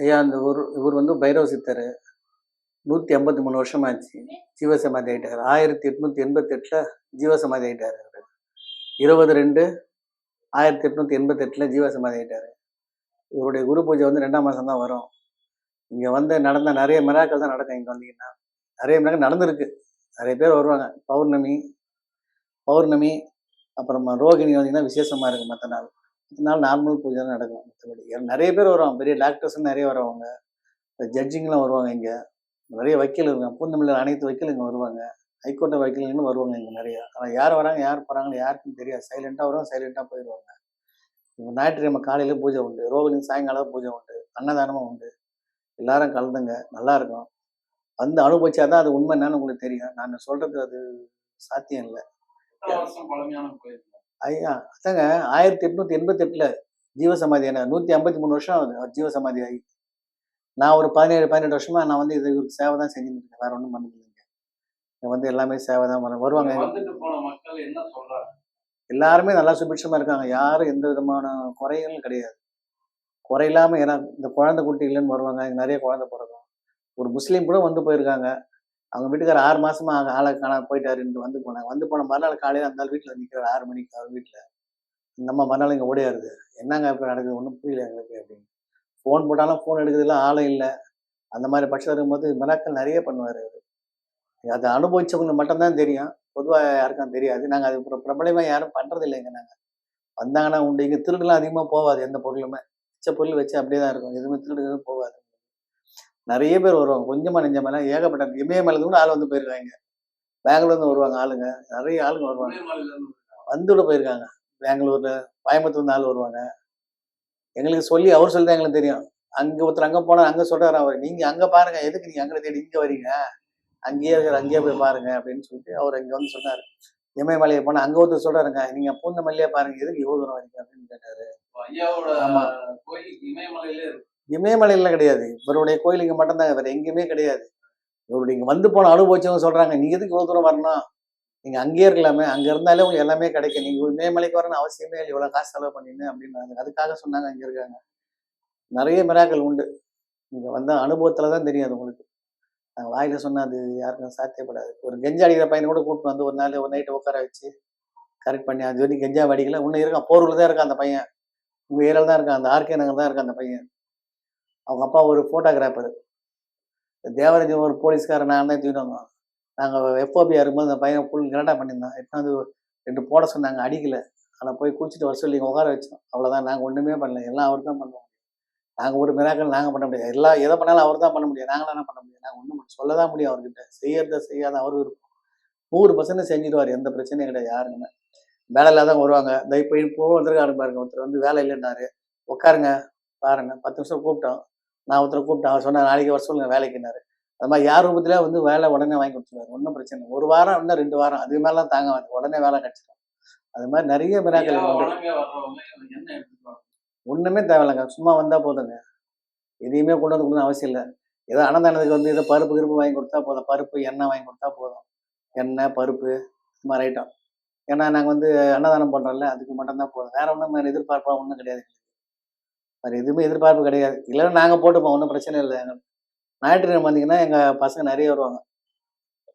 ஐயா அந்த ஊர் இவர் வந்து பைரவ சித்தர். நூற்றி ஐம்பத்தி மூணு வருஷம் ஆச்சு ஜீவசமாதி ஆயிட்டார். ஆயிரத்தி எட்நூற்றி எண்பத்தெட்டில் ஜீவசமாதி ஆயிட்டார் அவர். இருபது ரெண்டு ஆயிரத்தி எட்நூற்றி எண்பத்தெட்டில் ஜீவசமாதி ஆயிட்டார். இவருடைய குரு பூஜை வந்து ரெண்டாம் மாதம் தான் வரும். இங்கே வந்து நடந்த நிறைய மிராக்கள் தான் நடக்கும் இங்கே வந்தீங்கன்னா. நிறைய மிராக்கள் நடந்திருக்கு. நிறைய பேர் வருவாங்க. பௌர்ணமி பௌர்ணமி அப்புறமா ரோகிணி வந்தீங்கன்னா விசேஷமாக இருக்குது மற்ற நாள். மற்ற நாள் நார்மல் பூஜை தான் நடக்கும் மற்றபடி நிறைய பேர் வருவாங்க. பெரிய டாக்டர்ஸ் நிறைய வருவாங்க. ஜட்ஜிங்லாம் வருவாங்க இங்கே. நிறைய வக்கீல் இருக்காங்க. பூந்தமிழில் அனைத்து வக்கீல் இங்கே வருவாங்க. ஹைகோர்ட்டை வக்கீல்களும் வருவாங்க இங்கே நிறையா. ஆனால் யார் வராங்க யார் போகிறாங்கன்னு யாருக்கும் தெரியாது. சைலண்ட்டாக வருவாங்க சைலண்ட்டாக போயிடுவாங்க. இப்போ ஞாயிற்றுக்கிழமை காலையில் பூஜை உண்டு. ரோகிணி சாயங்காலம் பூஜை உண்டு. அன்னதானமும் உண்டு. எல்லாரும் கலந்துங்க. நல்லா இருக்கும். வந்து அனுபவிச்சா தான் அது உண்மை என்னன்னு உங்களுக்கு தெரியும். நான் சொல்றது அது சாத்தியம் இல்லை. ஐயா அதாங்க ஆயிரத்தி எட்நூத்தி எண்பத்தி எட்டுல ஜீவசமாதி என்ன நூத்தி ஐம்பத்தி மூணு வருஷம் ஆகுது ஜீவசமாதி ஆகி. நான் ஒரு பதினேழு பதினெட்டு வருஷமா நான் வந்து இது சேவை தான் செஞ்சுட்டு இருக்கேன் வேற ஒன்றும் பண்ணது இல்லைங்க. நான் வந்து எல்லாமே சேவை தான் பண்ண வருவாங்க. எல்லாருமே நல்லா சுபிட்சமா இருக்காங்க யாரும் எந்த விதமான குறைகளும் கிடையாது. குறை இல்லாம ஏன்னா இந்த குழந்தை குட்டி இல்லைன்னு வருவாங்க நிறைய குழந்தை பிறக்கும். ஒரு முஸ்லீம் கூட வந்து போயிருக்காங்க அவங்க வீட்டுக்கார ஆறு மாசமா ஆளை காண போயிட்டாருன்னு வந்து போனாங்க. வந்து போன மறுநாள் காலையில அந்த வீட்டில் வீட்டுல ஆறு மணிக்கு அவர் வீட்டுல நம்ம மறுநாள் இங்க ஓடியாருது. என்னங்க இப்ப நடக்குது? ஒன்றும் புரியல எங்களுக்கு அப்படின்னு. ஃபோன் போட்டாலும் ஃபோன் எடுக்கிறதுல ஆளும் இல்லை. அந்த மாதிரி பட்சத்தில் இருக்கும்போது மிராக்கள் நிறைய பண்ணுவார் அவர். அதை அனுபவிச்சவங்களுக்கு மட்டும்தான் தெரியும். பொதுவாக யாருக்கும் தெரியாது. நாங்கள் அது பிரபலமாக பிரபலமா யாரும் பண்றது இல்லைங்க நாங்கள் வந்தாங்கன்னா உண்டு. இங்கே திருடுலாம் அதிகமாக போகாது எந்த பொருளுமே. மிச்ச பொருள் வச்சு அப்படியே தான் இருக்கும். எதுவுமே திருடு எதுவும் போகாது நிறைய பேர் வருவாங்க. கொஞ்சமா நெஞ்சமெல்லாம் ஏகப்பட்ட இமயமலையில கூட ஆள் வந்து போயிருக்காங்க. பெங்களூர்ல இருந்து வருவாங்க ஆளுங்க. நிறைய ஆளுங்க வருவாங்க. வந்து கூட போயிருக்காங்க. பெங்களூர்ல கோயம்புத்தூர்ல ஆள் வருவாங்க. எங்களுக்கு சொல்லி அவர் சொல்லி தான் எங்களுக்கு தெரியும். அங்க ஒருத்தர் அங்க போனா அங்க சொல்றாரு அவர். நீங்க அங்க பாருங்க. எதுக்கு நீங்க அங்க தேடி இங்க வரீங்க? அங்கேயே இருக்கிற அங்கேயே போய் பாருங்க அப்படின்னு சொல்லிட்டு அவர் இங்க வந்து சொன்னாரு. இமயமலையை போனா அங்க ஒருத்தர் சொல்றாருங்க. நீங்க பூந்தமல்லியே பாருங்க. எதுக்கு இவ்வளவு தூரம் வரீங்க அப்படின்னு கேட்டாரு. ஐயாவோட ஆமா. கோயில் இமயமலையிலே இருக்கு. இமயமலையில கிடையாது. இவருடைய கோயில் இங்கே மட்டும்தாங்க வேறு எங்கேயுமே கிடையாது. இவருடைய இங்கே வந்து போன அனுபவிச்சவங்க சொல்கிறாங்க நீங்கள் எதுக்கு இவ்வளோ தூரம் வரணும்? நீங்கள் அங்கேயே இருக்கலாமே. அங்கே இருந்தாலே உங்களுக்கு எல்லாமே கிடைக்கும். நீங்கள் இமயமலைக்கு வரணும் அவசியமே இல்லை. இவ்வளோ காசு செலவு பண்ணின்னு அப்படின்னாங்க அதுக்காக சொன்னாங்க அங்கே இருக்காங்க. நிறைய மிராக்கள் உண்டு. நீங்கள் வந்த அனுபவத்தில் தான் தெரியும் அது உங்களுக்கு. நாங்கள் வாயில் சொன்னால் அது யாருக்கும் சாத்தியப்படாது. ஒரு கெஞ்சா அடிக்கிற பையனை கூட கூப்பிட்டு வந்து ஒரு நாள் ஒரு நைட்டு உட்கார வச்சு கரெக்ட் பண்ணி அது வரைக்கும் கெஞ்சா அடிக்கல இன்னும் இருக்கான். போரூரில் தான் இருக்கான் அந்த பையன். உங்கள் ஏரியாவில் தான் இருக்கான். அந்த ஆர்கே நகர் தான் இருக்கான் அந்த பையன். அவங்க அப்பா ஒரு ஃபோட்டோகிராஃபர் தேவராஜ் ஒரு போலீஸ்காரன் நான் தூக்கிட்டு வந்தோம். நாங்கள் எஃப்ஓபி இருக்கும்போது அந்த பையன் ஃபுல் கரெக்டாக பண்ணியிருந்தோம். எட்டாவது ரெண்டு போட சொன்னாங்க அடிக்கல. ஆனால் போய் குளிச்சுட்டு வர சொல்லி உட்கார வச்சோம். அவ்வளோதான் நாங்கள் ஒன்றுமே பண்ணல. எல்லாம் அவர் தான் பண்ணுவோம் நாங்கள் ஒரு மிராக்கள் நாங்கள் பண்ண முடியாது. எல்லாம் எதை பண்ணாலும் அவர் தான் பண்ண முடியும். நாங்களாம் என்ன பண்ண முடியும் நாங்கள் ஒன்றும் சொல்ல தான் முடியும் அவர்கிட்ட. செய்யறத செய்யாத அவர் இருக்கும். நூறு பர்சன்ட் செஞ்சிடுவார் எந்த பிரச்சனையும் கிடையாது. யாருக்குமே. வேலை இல்லாதவங்க வருவாங்க. இந்த போய் இப்போ வந்திருக்காரு பாருங்க. ஒருத்தர் வந்து வேலை இல்லைன்னாரு உட்காருங்க. பாருங்க. பத்து நிமிஷம் கூப்பிட்டோம். நான் ஒருத்தரை கூப்பிட்டேன். அவர் சொன்னார் நாளைக்கு வர சொல்லுங்க வேலைக்குனாரு அது மாதிரி யார் ரூபத்துல வந்து வேலை உடனே வாங்கி கொடுத்துருவாரு. ஒன்றும் பிரச்சனை இல்லை. ஒரு வாரம் இன்னும் ரெண்டு வாரம். அது மேலாம் தாங்க வேண்டாம் உடனே வேலை கிடைச்சிடும் அது மாதிரி நிறைய மிராக்கள் ஒண்ணுமே தேவையில்லைங்க. சும்மா வந்தா போதுங்க. எதையுமே கொண்டு வந்து கொடுக்கணும் அவசியம் இல்லை. ஏதோ அன்னதானத்துக்கு வந்து ஏதோ பருப்பு கிருப்பு வாங்கி கொடுத்தா போதும். பருப்பு எண்ணெய் வாங்கி கொடுத்தா போதும். எண்ணெய் பருப்பு இது மாதிரி ஐட்டம் ஏன்னா நாங்கள் வந்து அன்னதானம் பண்ணுறோம்ல அதுக்கு மட்டும்தான் போதும். வேற ஒன்றும் வேறு எதிர்பார்ப்பா ஒன்றும் கிடையாது. வேறு எதுவுமே எதிர்பார்ப்பு கிடையாது. இல்லைன்னா நாங்கள் போட்டுப்போம் ஒன்றும் பிரச்சனை இல்லை. எங்களுக்கு ஞாயிற்றுக்கிழமை வந்தீங்கன்னா எங்கள் பசங்க நிறைய வருவாங்க.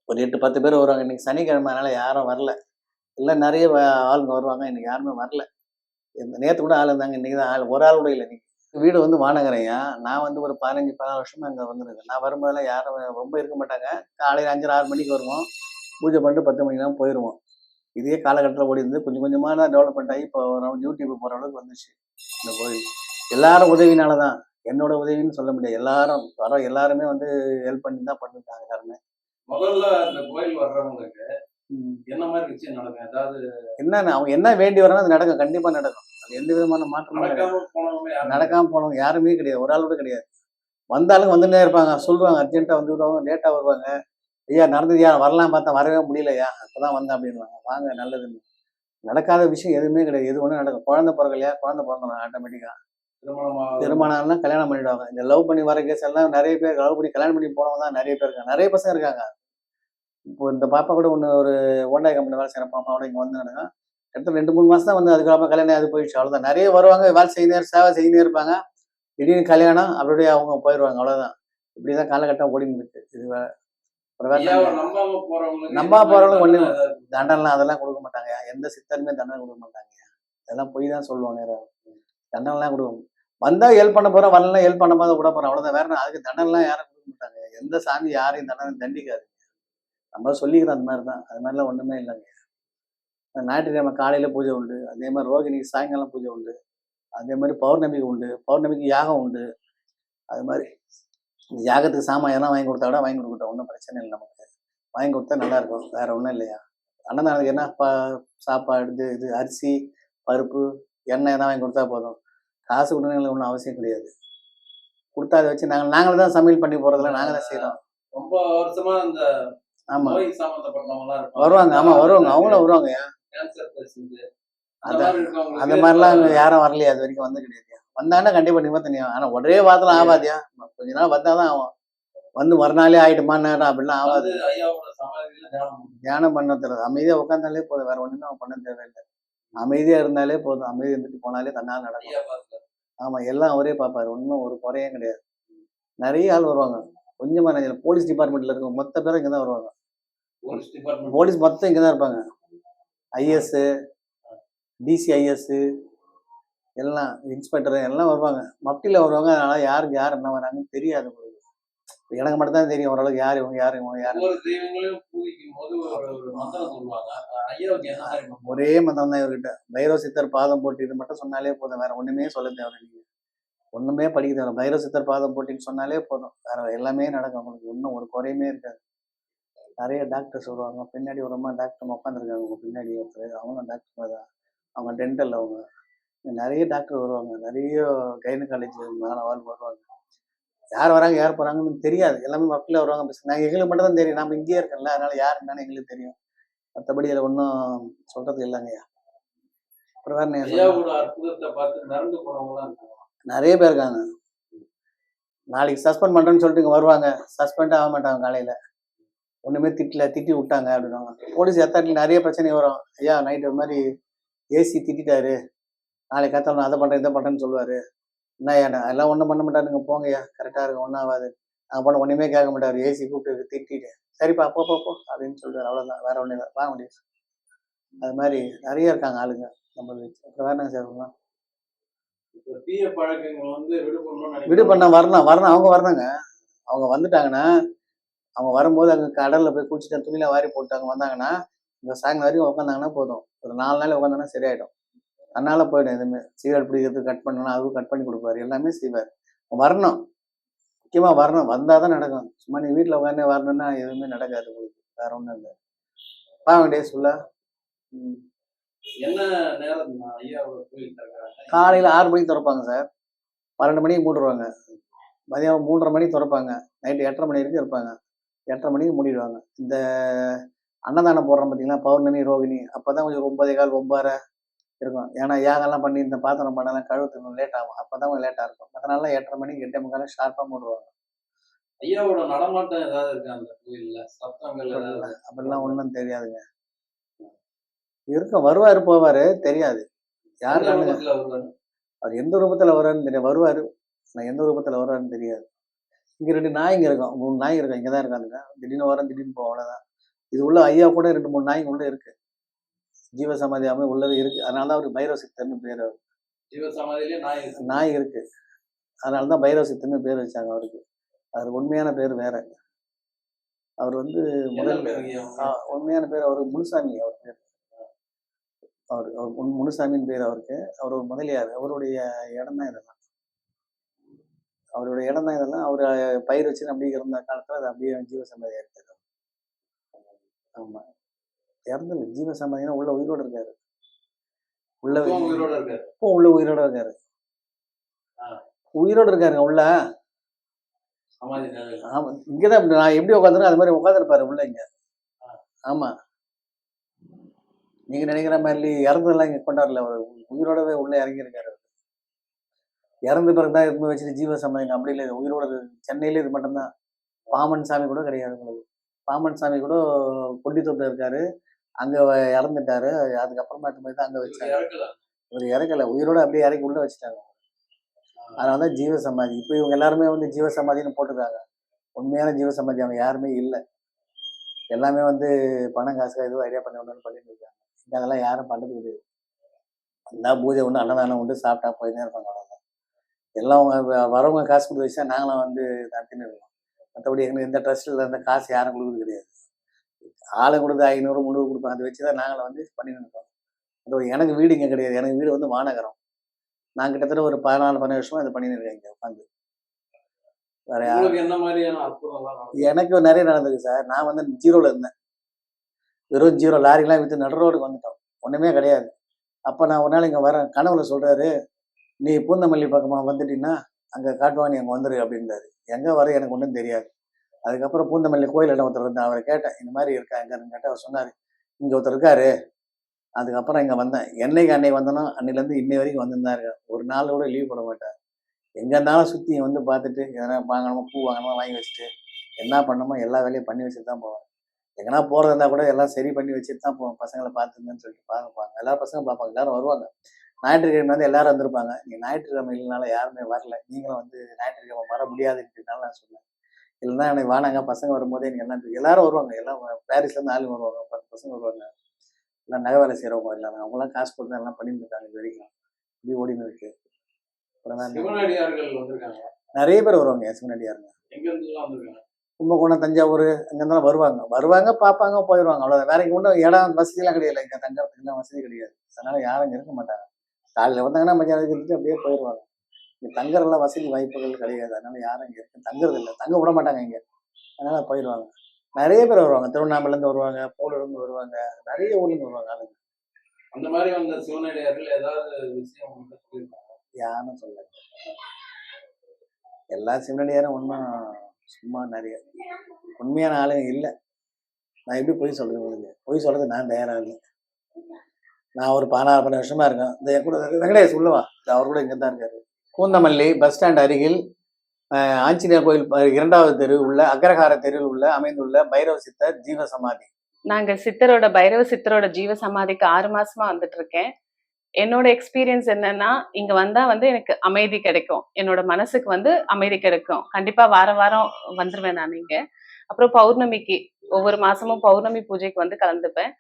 ஒரு எட்டு பத்து பேர் வருவாங்க. இன்றைக்கி சனிக்கிழமை அதனால யாரும் வரல. இல்லை நிறைய ஆளுங்க வருவாங்க. இன்றைக்கி யாருமே வரல. இந்த நேற்று கூட ஆள் இருந்தாங்க. இன்றைக்கி தான் ஆள். ஒரு ஆள் கூட இல்லை இன்னைக்கு. வீடு வந்து வானகரையா நான் வந்து ஒரு பதினஞ்சு பதினாறு வருஷமா அங்கே வந்துருக்கேன். நான் வரும்போதெல்லாம் யாரும் ரொம்ப இருக்க மாட்டாங்க. காலையில் அஞ்சரை ஆறு மணிக்கு வருவோம். பூஜை பண்ணிட்டு பத்து மணிக்கு தான் போயிடுவோம் இதே காலகட்டத்தில் ஓடி இருந்து கொஞ்சம் கொஞ்சமாக தான் டெவலப்மெண்ட் ஆகி இப்போ யூடியூப் போகிற அளவுக்கு வந்துச்சு. இந்த கோயில். எல்லாரும் உதவினால தான் என்னோட உதவின்னு சொல்ல முடியாது. எல்லாரும் வர எல்லாருமே வந்து ஹெல்ப் பண்ணி தான் பண்ணிருக்காங்க எல்லாருமே. முதல்ல இந்த கோயில் வர்றவங்களுக்கு. என்ன மாதிரி விஷயம் நடக்கும்? ஏதாவது என்ன அவங்க என்ன வேண்டி வரானோ அது நடக்கும். கண்டிப்பாக நடக்கும். அது எந்த விதமான மாற்றமும். நடக்காம போனவங்க யாரும் கிடையாது. ஒரு ஆள் கூட கிடையாது. வந்தாலும் வந்துட்டே இருப்பாங்க. சொல்லுவாங்க அர்ஜென்ட்டாக வந்து விடுவாங்க லேட்டாக வருவாங்க. ஐயா நடந்ததுயா? வரலாம்? பார்த்தா வரவே முடியலையா? அப்பதான் வந்தேன் அப்படின்வாங்க வாங்க நல்லதுன்னு. நடக்காத விஷயம் எதுவுமே கிடையாது. எது ஒன்றும் நடக்கும். குழந்தை பிறக்கலையா? குழந்தை பிறந்தோம் ஆட்டோமேட்டிக்காக திருமணம்லாம் கல்யாணம் பண்ணிடுவாங்க. இந்த லவ் பண்ணி வர கேஸ் எல்லாம் நிறைய பேர் லவ் பண்ணி கல்யாணம் பண்ணி போனவங்க தான் நிறைய பேர் இருக்காங்க. நிறைய பசங்க இருக்காங்க. இப்போ இந்த பாப்பா கூட ஒன்று ஒரு ஓண்டாய் கம்பெனி வேலை செய்கிற பாப்பாவோட இங்கே வந்தானுங்க அடுத்த ரெண்டு மூணு மாதம் தான் வந்து அதுக்கப்புறமா கல்யாணம் அது போயிடுச்சு. அவ்வளோதான் நிறைய வருவாங்க வேலை செய்யணும் சேவை செய்யணும் இருப்பாங்க. திடீர்னு கல்யாணம் அப்படியே அவங்க போயிடுவாங்க. அவ்வளவுதான். இப்படிதான் காலகட்டம் ஓடின்னு இருக்கு. இது? நம்பாம போறவங்களுக்கு ஒண்ணு- தண்டனைலாம் அதெல்லாம் கொடுக்க மாட்டாங்க. எந்த சித்தருமே தண்டனை கொடுக்க மாட்டாங்க. அதெல்லாம் பொய் தான் சொல்லுவாங்க. தண்டனைலாம் கொடுக்க வந்தா ஹெல்ப் பண்ண போறேன் வரலாம் ஹெல்ப் பண்ண போது விட போறேன். அவ்வளவுதான். வேற அதுக்கு தண்டனைலாம் யாரும் கொடுக்க மாட்டாங்க. எந்த சாமி யாரையும் தண்டனை தண்டிக்காது நம்ம சொல்லிக்கிறோம் அந்த மாதிரி தான் அது மாதிரிலாம் ஒண்ணுமே இல்லைங்க. ஞாயிற்றுக்கிழமை காலையில பூஜை உண்டு. அதே மாதிரி ரோகிணிக்கு சாயங்காலம் பூஜை உண்டு. அதே மாதிரி பௌர்ணமிக்கு உண்டு. பௌர்ணமிக்கு யாகம் உண்டு. அது மாதிரி இந்த யாகத்துக்கு சாமான் எல்லாம் வாங்கி கொடுத்தா விட வாங்கி கொடுக்கட்டும். ஒன்றும் பிரச்சனை இல்லை நமக்கு. வாங்கி கொடுத்தா நல்லா இருக்கும். வேற ஒன்றும் இல்லையா? அண்ணன் என்ன பா சாப்பாடு இது இது அரிசி பருப்பு எண்ணெய் எல்லாம் வாங்கி கொடுத்தா போதும். காசு கொடுங்க ஒன்றும் அவசியம் கிடையாது. கொடுத்தா அதை வச்சு நாங்கள் நாங்களே தான் சமையல் பண்ணி போகிறதில்ல நாங்கள் தான் செய்கிறோம் ரொம்ப வருஷமா எல்லாம் இருப்பாங்க. வருவாங்க. ஆமாம் வருவாங்க. அவங்களும் வருவாங்க. அந்த அந்த மாதிரிலாம் யாரும் வரலையா அது வரைக்கும் வந்து கிடையாது. வந்தாங்கன்னா கண்டிப்பாக நிமித்தனியா ஆனால் ஒரே வாரத்தில் ஆகாதியா? கொஞ்ச நாள் வந்தால் தான் ஆகும். வந்து மறுநாளே ஆயிடுமா நேரம் அப்படிலாம் ஆகாது. தியானம் பண்ண தெரியாது அமைதியாக உட்காந்தாலே போதும். வேற ஒன்றுமே அவன் பண்ண தேவையில்லை. அமைதியாக இருந்தாலே போதும். அமைதி இருந்துட்டு போனாலே தன்னால் நடக்கும் ஆமாம் எல்லாம் அவரே பார்ப்பாரு. ஒன்றும் ஒரு குறையும் கிடையாது. நிறைய ஆள் வருவாங்க. கொஞ்சமாக நினைக்கல போலீஸ் டிபார்ட்மெண்ட்டில் இருக்க மொத்த பேரும் இங்கே தான் வருவாங்க. போலீஸ் டிபார்ட்மெண்ட் போலீஸ் மொத்தம் இங்கே தான் இருப்பாங்க ஐஎஸ்ஸு டிசிஐஎஸ்ஸு எல்லாம் இன்ஸ்பெக்டர் எல்லாம் வருவாங்க. மப்டியில் வருவாங்க. அதனால் யாருக்கு யார் என்ன வராங்கன்னு தெரியாது. எனக்கு மட்டும் தான் தெரியும் ஓரளவுக்கு யார் இவங்க யார் இவங்க யார் ஒரு மந்திரம் தான் இவர்கிட்ட. பைரவ சித்தர் பாதம் போட்டு இது மட்டும் சொன்னாலே போதும். வேற ஒண்ணுமே சொல்ல தேவை நீங்க ஒண்ணுமே படிக்க தேவை பைரவ சித்தர் பாதம் போட்டின்னு சொன்னாலே போதும். வேற எல்லாமே நடக்கும். உங்களுக்கு இன்னும் ஒரு குறையுமே இருக்காது. நிறைய டாக்டர்ஸ் வருவாங்க. பின்னாடி ஒரு அம்மா டாக்டர் உட்காந்துருக்காங்க உங்க பின்னாடி ஒருத்தர். அவங்க டாக்டர் தான். அவங்க டென்டல் அவங்க. நிறைய டாக்டர் வருவாங்க. நிறைய கைனகாலஜி மாணவாள் வருவாங்க. யார் வராங்க யார் போறாங்கன்னு தெரியாது. எல்லாமே மக்களே வருவாங்க பஸ் நாங்கள் எங்களுக்கு மட்டும் தான் தெரியும். நம்ம இங்கேயே இருக்கோம்ல அதனால யார் என்னன்னு எங்களுக்கு தெரியும். மற்றபடி அதில் ஒன்றும் சொல்றது இல்லைங்கய்யா அப்புறம் வேற நிறைய பேர் இருக்காங்க. நாளைக்கு சஸ்பெண்ட் பண்றேன்னு சொல்லிட்டு இங்க வருவாங்க. சஸ்பெண்ட் ஆக மாட்டாங்க காலையில. ஒண்ணுமே திட்டல திட்டி விட்டாங்க அப்படின்னாங்க போலீஸ் எத்தாட்டில் நிறைய பிரச்சனை வரும். ஐயா நைட்டு ஒரு மாதிரி ஏசி திட்டிட்டாரு. நாளைக்கு கத்தாலும் நான் அதை பண்றேன் இதை பண்றேன்னு சொல்லுவாரு. என்ன எல்லாம் ஒன்றும் பண்ண மாட்டாருங்க. போங்கய்யா. கரெக்டா இருக்கும் ஒன்றும் ஆகாது. நாங்கள் போன ஒண்ணுமே கேட்க மாட்டாரு. ஏசி கூப்பிட்டு திட்டிட்டு சரிப்பா போ போ போ அப்படின்னு சொல்லிட்டு அவ்வளவுதான். வேற ஒன்றும் இல்லை. வாங்க முடியும் அது மாதிரி நிறைய இருக்காங்க ஆளுங்க நம்மளுக்கு அப்புறம் வேற என்ன சார் இப்ப தீய பழக்கங்கள் வந்து விடுபடணும்னு விடு பண்ண வரணும். வரணும். அவங்க வரணுங்க. அவங்க வந்துட்டாங்கன்னா அவங்க வரும்போது அங்கே கடலில் போய் குளிச்சுட்டு துணியில வாரி போட்டாங்க வந்தாங்கன்னா இந்த சாயங்காலம் வரைக்கும் உட்காந்தாங்கன்னா போதும். ஒரு நாலு நாள் உட்காந்தாங்கன்னா சரியாயிடும். தன்னால போயிடும் எதுவுமே. சிகரெட் பிடிக்கிறது கட் பண்ணணும் அதுவும் கட் பண்ணி கொடுப்பாரு. எல்லாமே செய்வார். வரணும். முக்கியமா வரணும். வந்தால் தான் நடக்கும். சும்மா நீ வீட்டில் உட்காந்து வரணும்னா எதுவுமே நடக்காது உங்களுக்கு. வேற ஒன்றும் இல்லை. பாவம் டேஸ் ஃபுல்லாக காலையில் ஆறு மணிக்கு திறப்பாங்க சார். பன்னெண்டு மணிக்கு மூடிடுவாங்க. மதியம் மூன்றரை மணிக்கு திறப்பாங்க. நைட்டு எட்டரை மணி வரைக்கும் இருப்பாங்க. எட்டரை மணிக்கு மூடிடுவாங்க. இந்த அன்னதானம் போடுறோம் பார்த்தீங்களா பௌர்ணமி ரோகிணி. அப்போ தான் கொஞ்சம் ஒன்பதே கால் ஒன்பதரை. இருக்கும். ஏன்னா யாகெல்லாம் பண்ணி இந்த பாத்திரம் பண்ணலாம் கழுவுறதுக்கு லேட் ஆகும். அப்போ தான் லேட்டாக இருக்கும். மற்ற நாளில் எட்டரை மணிக்கு எட்டே முக்கால் ஷார்ப்பாக மூடுவாங்க. ஐயாவோட நடமாட்டம் ஏதாவது இருக்கா அந்த கோயில்ல? சத்தங்கள் ஏதாவது அப்படிலாம் ஒன்றும் தெரியாதுங்க. இருக்கும் வருவார் போவார் தெரியாது. யார்? அவர் எந்த ரூபத்தில் வருவாருன்னு தெரியும் வருவார் நான் எந்த ரூபத்தில் வருவாருன்னு தெரியாது. இங்கே ரெண்டு நாய்ங்க இருக்கும். மூணு நாய் இருக்கும். இங்கே தான் இருக்காதுங்க திடீர்னு வரோம் திடீர்னு போவோம் அவ்வளோதான் இது உள்ள ஐயா கூட ரெண்டு மூணு நாய்ங்க உள்ள இருக்கு. ஜீவசமாதி அமை உள்ளது இருக்கு. அதனால தான் அவருக்கு பைரவ சித்தர்னு பேர் அவர். ஜீவ சமாதியிலே நாய் நாய் இருக்கு. அதனால தான் பைரவ சித்தர்னு பேர் வச்சாங்க அவருக்கு. அவருக்கு உண்மையான பேர் வேற. அவர் வந்து முதல் உண்மையான பேர் அவர் முனுசாமி அவர் பேர். அவர் அவர் முன் முனுசாமின்னு பேர் அவருக்கு. அவர் ஒரு முதலியார். அவருடைய இடம் தான் இதெல்லாம். அவருடைய இடம் தான் இதெல்லாம். அவர் பயிர் வச்சு அப்படியே இருந்த காலத்துல அது அப்படியே ஜீவசமாதியா இருக்காரு ஆமா இறந்துல ஜீவசமாதினா உள்ள உயிரோட இருக்காரு. உள்ள உயிரோட இருக்காரு. இப்போ உள்ள உயிரோட இருக்காரு. உயிரோட இருக்காருங்க உள்ள. ஆமா. இங்கதான் நான் எப்படி உட்காந்துருக்கேன் அது மாதிரி உட்காந்துருப்பாரு உள்ள இங்க. ஆமா. நீங்க நினைக்கிற மாதிரி இறந்ததெல்லாம் இங்க கொண்டாடல. அவர் உயிரோடவே உள்ள இறங்கி இருக்காரு இறந்த பிறகுதான் இருந்து வச்சுட்டு ஜீவ சமாதி அப்படி இல்லை உயிரோட. சென்னையில இது மட்டும்தான். பாமன் சாமி கூட கிடையாது உங்களுக்கு. பாமன் சாமி கூட கொண்டித்தோப்பில் இருக்காரு. அங்க இறந்துட்டாரு. அதுக்கப்புறமா எடுத்து போய் தான் அங்க வச்சாங்க இறக்கல. இவர் இறக்கல. உயிரோட அப்படியே இறக்கி உள்ள வச்சுட்டாங்க. அதனால தான் ஜீவ சமாதி இப்போ இவங்க எல்லாருமே வந்து ஜீவ சமாதின்னு போட்டிருக்காங்க உண்மையான ஜீவ சமாதி அவங்க யாருமே இல்லை. எல்லாமே வந்து பணம் காசு எதுவும் ஐடியா பண்ணி ஒன்று பண்ணிட்டு இருக்காங்க. அதெல்லாம் யாரும் பண்ணது கிடையாது. எல்லா பூஜை உண்டு அன்னதானம் உண்டு சாப்பிட்டா போயினே இருப்பாங்க அவ்வளோதான் எல்லாம் அவங்க வரவங்க காசு கொடுத்து வச்சா நாங்களும் வந்து நடத்தின்னு இருக்கோம். மற்றபடி எங்களுக்கு எந்த ட்ரஸ்ட்டில் இருந்த காசு யாரும் கொடுக்குறது கிடையாது. ஆளை கொடுத்து ஐநூறு முந்நூறு கொடுப்பாங்க. அதை வச்சு தான் நாங்களும் வந்து பண்ணிட்டு இருக்கோம். அது எனக்கு வீடு இங்கே கிடையாது. எனக்கு வீடு வந்து மாநகரம். நான் கிட்டத்தட்ட ஒரு பதினாலு பன்னெண்டு வருஷமா இது பண்ணிட்டு இருக்கேன் இங்கே உட்காந்து வேற எனக்கு நிறைய நடந்தது சார். நான் வந்து ஜீரோல இருந்தேன். வெறும் ஜீரோ லாரிலாம் விற்று நடு ரோடுக்கு வந்துட்டோம். ஒன்றுமே கிடையாது. அப்போ நான் ஒரு நாள் இங்கே வரேன். கனவுல சொல்கிறாரு நீ பூந்தமல்லி பக்கமாக வந்துட்டீங்கன்னா அங்கே காட்டுவா நீ அங்கே வந்துரு அப்படின்றாரு. எங்கே வர எனக்கு ஒன்றும் தெரியாது. அதுக்கப்புறம் பூந்தமல்லி கோயில் இடம் ஒருத்தர் இருந்தார் அவரை கேட்டேன் இந்த மாதிரி இருக்கா எங்கன்னு கேட்டால் அவர் சொன்னார் இங்கே ஒருத்தர் இருக்காரு. அதுக்கப்புறம் இங்கே வந்தேன். என்னைக்கு அன்னை வந்தனோ அன்னையிலேருந்து இன்னை வரைக்கும் வந்துருந்தாரு ஒரு நாள் கூட லீவ் போட மாட்டேன் எங்கே இருந்தாலும் சுற்றி வந்து பார்த்துட்டு எதனா வாங்கணுமோ பூ வாங்கணுமோ வாங்கி வச்சுட்டு என்ன பண்ணணுமோ எல்லா வேலையும் பண்ணி வச்சுட்டு தான் போவேன். எங்கன்னா போகிறதா இருந்தால் கூட எல்லாம் சரி பண்ணி வச்சுட்டு தான் போவேன். பசங்களை பார்த்துருந்தேன்னு சொல்லிட்டு பார்ப்பாங்க எல்லா பசங்களும் பார்ப்பாங்க. எல்லாரும் வருவாங்க. ஞாயிற்றுக்கிழமை வந்து எல்லாரும் வந்திருப்பாங்க. நீ ஞாயிற்றுக்கிழமை இல்லைனால யாருமே வரல. நீங்களும் வந்து ஞாயிற்றுக்கிழமை வர முடியாதுன்றதுனால நான் சொன்னேன் இல்லைன்னா எனக்கு வானாங்க பசங்க வரும்போதே எல்லாம் தெரியும். எல்லாரும் வருவாங்க. எல்லாம் பாரிஸ்லேருந்து ஆளுங்க வருவாங்க. பத்து பசங்க வருவாங்க. எல்லாம் நகை வேலை செய்கிறவங்க எல்லாமே. அவங்களாம் காசு போட்டு தான் எல்லாம் பண்ணிட்டு இருக்காங்க. இது வரைக்கும். இப்படி ஓடின்னு இருக்கு. நிறைய பேர் வருவாங்க. சிவனடியாருங்க கும்பகோணம் தஞ்சாவூர் அங்கேருந்தாலும் வருவாங்க. வருவாங்க பார்ப்பாங்க போயிடுவாங்க அவ்வளோதான் வேற இங்கே ஒன்றும் இடம் வசதியெல்லாம் கிடையாது. இங்கே தங்கறதுக்குலாம் வசதி கிடையாது. அதனால யாரும் இங்கே இருக்க மாட்டாங்க. காலையில் வந்தாங்கன்னா மத்தியானம் இருந்துட்டு அப்படியே போயிடுவாங்க இங்கே தங்குறதுலாம் வசதி வாய்ப்புகள் கிடையாது. அதனால யாரும் இங்கே இருக்க தங்குறது இல்லை. தங்க விட மாட்டாங்க இங்கே. அதனால போயிடுவாங்க நிறைய பேர் வருவாங்க. திருவண்ணாமலேருந்து வருவாங்க போலூர்லேருந்து வருவாங்க. நிறைய ஊர்லேருந்து வருவாங்க ஆளுங்க. அந்த மாதிரி வந்த சிவனடியார்கள் ஏதாவது விஷயம் யாரும் சொல்ல எல்லா சிவனடியாரும் ஒன்றும் சும்மா நிறைய உண்மையான ஆளுங்க இல்லை. நான் எப்படி பொய் சொல்றது உங்களுக்கு? பொய் சொல்றது நான் தயாராக இல்லை நான் ஒரு பதினாறு பன்னெண்டு வருஷமா இருக்கேன். இந்த என் கூட வெங்கடேஷ் உள்ளவா அவர் கூட இங்கே தான் இருக்காரு. கூந்தமல்லி பஸ் ஸ்டாண்ட் அருகில் ஆஞ்சநேயர் கோயில் இரண்டாவது தெரு உள்ள அக்ரஹார தெருவில் உள்ள அமைந்துள்ள பைரவ சித்தர் ஜீவ சமாதி. நாங்க சித்தரோட பைரவ சித்தரோட ஜீவ சமாதிக்கு ஆறு மாசமா வந்துட்டு இருக்கேன் என்னோட எக்ஸ்பீரியன்ஸ் என்னன்னா இங்க வந்தா வந்து எனக்கு அமைதி கிடைக்கும். என்னோட மனசுக்கு வந்து அமைதி கிடைக்கும். கண்டிப்பா வாரம் வாரம் வந்துருவேன் நான் இங்க. அப்புறம் பௌர்ணமிக்கு ஒவ்வொரு மாசமும் பௌர்ணமி பூஜைக்கு வந்து கலந்துப்பேன்.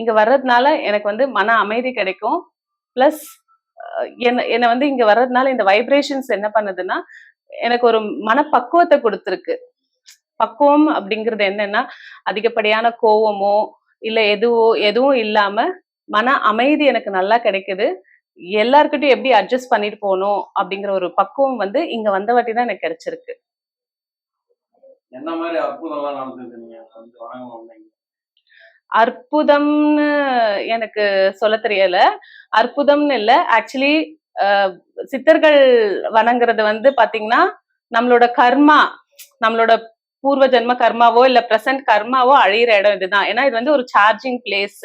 இங்க வர்றதுனால எனக்கு வந்து மன அமைதி கிடைக்கும். பிளஸ் என்ன என்னை வந்து இங்க வர்றதுனால இந்த வைப்ரேஷன்ஸ் என்ன பண்ணுதுன்னா எனக்கு ஒரு மனப்பக்குவத்தை கொடுத்துருக்கு. பக்குவம் அப்படிங்கிறது என்னன்னா அதிகப்படியான கோவமோ இல்ல எதுவோ எதுவும் இல்லாம மன அமைதி எனக்கு நல்லா கிடைக்குது. எல்லார்கிட்டயும் எப்படி அட்ஜஸ்ட் பண்ணிட்டு போகணும் அப்படிங்கிற ஒரு பக்குவம் வந்து இங்க வந்த வாட்டி தான் எனக்கு கிடைச்சிருக்கு. என்ன மாதிரி அற்புதம்லாம் நடந்தது நீங்க வந்து வணங்க வந்தீங்க அற்புதம்னு எனக்கு சொல்ல தெரியல. அற்புதம்னு இல்ல. ஆக்சுவலி சித்தர்கள் வணங்குறது வந்து பாத்தீங்கன்னா நம்மளோட கர்மா நம்மளோட பூர்வ ஜென்ம கர்மாவோ இல்ல பிரசன்ட் கர்மாவோ அழியிற இடம் இதுதான். ஏன்னா இது வந்து ஒரு சார்ஜிங் பிளேஸ்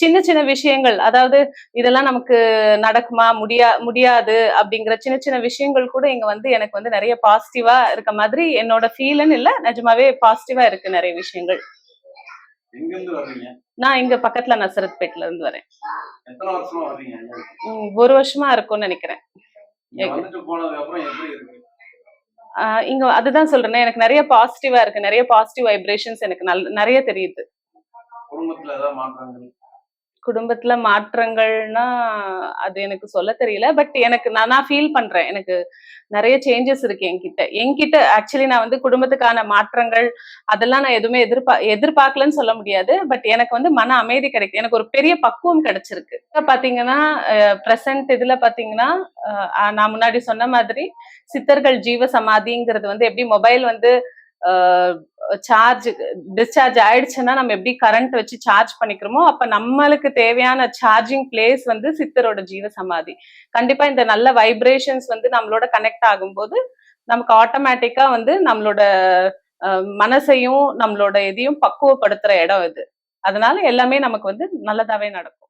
சின்ன சின்ன விஷயங்கள் அதாவது இதெல்லாம் நமக்கு நடக்குமா முடியா முடியாது அப்படிங்கிற சின்ன சின்ன விஷயங்கள் கூட இங்க வந்து எனக்கு வந்து நிறைய பாசிட்டிவா இருக்க மாதிரி என்னோட ஃபீல்னு இல்ல நிஜமாவே பாசிட்டிவா இருக்கு நிறைய விஷயங்கள். நான் இங்க பக்கத்துல நசரத்பேட்ல இருந்து வரேன் ஒரு வருஷமா இருக்கும்னு நினைக்கிறேன். இங்க அதுதான் சொல்றேன் எனக்கு நிறைய பாசிட்டிவா இருக்கு நிறைய பாசிட்டிவ் வைப்ரேஷன்ஸ் எனக்கு நல்ல நிறைய தெரியுது. குடும்பத்துல மாற்றங்கள்னா அது எனக்கு சொல்ல தெரியல. பட் எனக்கு நான் நான் ஃபீல் பண்றேன். எனக்கு நிறைய சேஞ்சஸ் இருக்கு என்கிட்ட. என்கிட்ட ஆக்சுவலி நான் வந்து குடும்பத்துக்கான மாற்றங்கள் அதெல்லாம் நான் எதுவுமே எதிர்பா எதிர்பார்க்கலன்னு சொல்ல முடியாது. பட் எனக்கு வந்து மன அமைதி கிடைக்கும் எனக்கு ஒரு பெரிய பக்குவம் கிடைச்சிருக்கு. பாத்தீங்கன்னா ப்ரெசன்ட் இதுல பாத்தீங்கன்னா நான் முன்னாடி சொன்ன மாதிரி சித்தர்கள் ஜீவ சமாதிங்கிறது வந்து எப்படி மொபைல் வந்து சார்ஜ் டிஸ்சார்ஜ் ஆயிடுச்சுன்னா நம்ம எப்படி கரண்ட் வச்சு சார்ஜ் பண்ணிக்கிறோமோ அப்ப நம்மளுக்கு தேவையான சார்ஜிங் பிளேஸ் வந்து சித்தரோட ஜீவ சமாதி. கண்டிப்பா இந்த நல்ல வைப்ரேஷன்ஸ் வந்து நம்மளோட கனெக்ட் ஆகும்போது நமக்கு ஆட்டோமேட்டிக்கா வந்து நம்மளோட மனசையும் நம்மளோட இதையும் பக்குவப்படுத்துற இடம் இது. அதனால எல்லாமே நமக்கு வந்து நல்லதாவே நடக்கும்.